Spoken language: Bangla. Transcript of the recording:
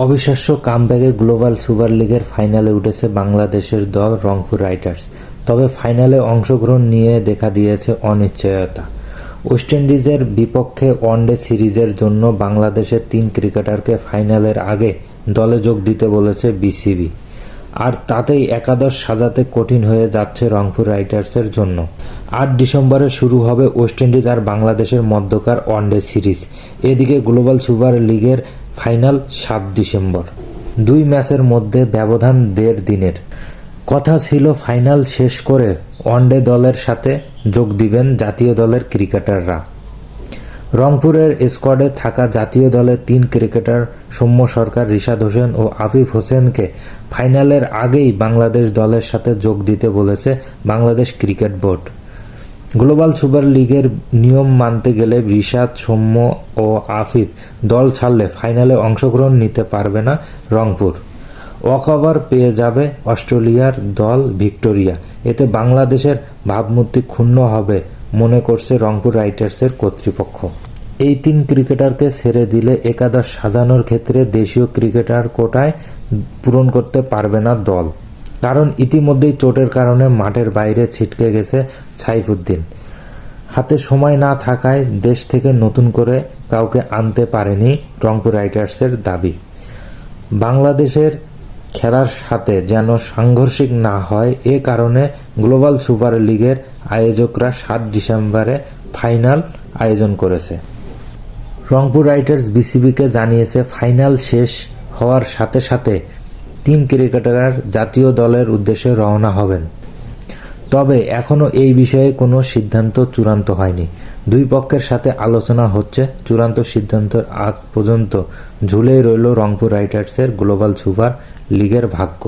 অবিশ্বাস্য কামব্যাকে গ্লোবাল সুপার লিগের ফাইনালে উঠেছে বাংলাদেশের দল রংপুর রাইডার্স তবে ফাইনালে অংশগ্রহণ নিয়ে দেখা দিয়েছে অনিশ্চয়তা। ওয়েস্ট ইন্ডিজের বিপক্ষে ওয়ানডে সিরিজের জন্য বাংলাদেশের তিন ক্রিকেটারকে ফাইনালের আগে দলে যোগ দিতে বলেছে বিসিবি। আর তাতেই একাদশ সাজাতে কঠিন হয়ে যাচ্ছে রংপুর রাইডার্সের জন্য। আট ডিসেম্বরে শুরু হবে ওয়েস্ট ইন্ডিজ আর বাংলাদেশের মধ্যকার ওয়ানডে সিরিজ। এদিকে গ্লোবাল সুপার লিগের ফাইনাল সাত ডিসেম্বর। দুই ম্যাচের মধ্যে ব্যবধান দেড় দিনের। কথা ছিল ফাইনাল শেষ করে ওয়ানডে দলের সাথে যোগ দিবেন জাতীয় দলের ক্রিকেটাররা। রংপুরের স্কোয়াডে থাকা জাতীয় দলের তিন ক্রিকেটার সৌম্য সরকার, রিশাদ হোসেন ও আফিফ হোসেনকে ফাইনালের আগেই বাংলাদেশ দলের সাথে যোগ দিতে বলেছে Bangladesh cricket board. Global super লিগের নিয়ম মানতে গেলে রিশাদ, সৌম্য ও আফিফ দল ছাড়লে ফাইনালে অংশগ্রহণ নিতে পারবে না রংপুর। ওয়াকওভার পেয়ে যাবে অস্ট্রেলিয়ার দল ভিক্টোরিয়া। এতে বাংলাদেশের ভাবমূর্তি ক্ষুণ্ণ হবে মনে করছে রংপুর রাইটার্সের কর্তৃপক্ষ। এই তিন ক্রিকেটারকে ছেড়ে দিলে একাদশ সাজানোর ক্ষেত্রে দেশীয় ক্রিকেটার কোটায় পূরণ করতে পারবে না দল। কারণ ইতিমধ্যেই চোটের কারণে মাঠের বাইরে ছিটকে গেছে সাইফুদ্দিন। হাতে সময় না থাকায় দেশ থেকে নতুন করে কাউকে আনতে পারেনি রংপুর রাইটার্সের দাবি। বাংলাদেশের খেলার সাথে যেন সাংঘর্ষিক না হয়, এ কারণে গ্লোবাল সুপার লিগের আয়োজকরা সাত ডিসেম্বরে ফাইনাল আয়োজন করেছে। রংপুর রাইটার্স বিসিবিকে জানিয়েছে, ফাইনাল শেষ হওয়ার সাথে সাথে তিন ক্রিকেটার জাতীয় দলের উদ্দেশ্যে রওনা হবেন। তবে এখনও এই বিষয়ে কোনো সিদ্ধান্ত চূড়ান্ত হয়নি। দুই পক্ষের সাথে আলোচনা হচ্ছে। চূড়ান্ত সিদ্ধান্তের আগ পর্যন্ত ঝুলেই রইল রংপুর রাইটার্সের গ্লোবাল সুপার লিগের ভাগ্য।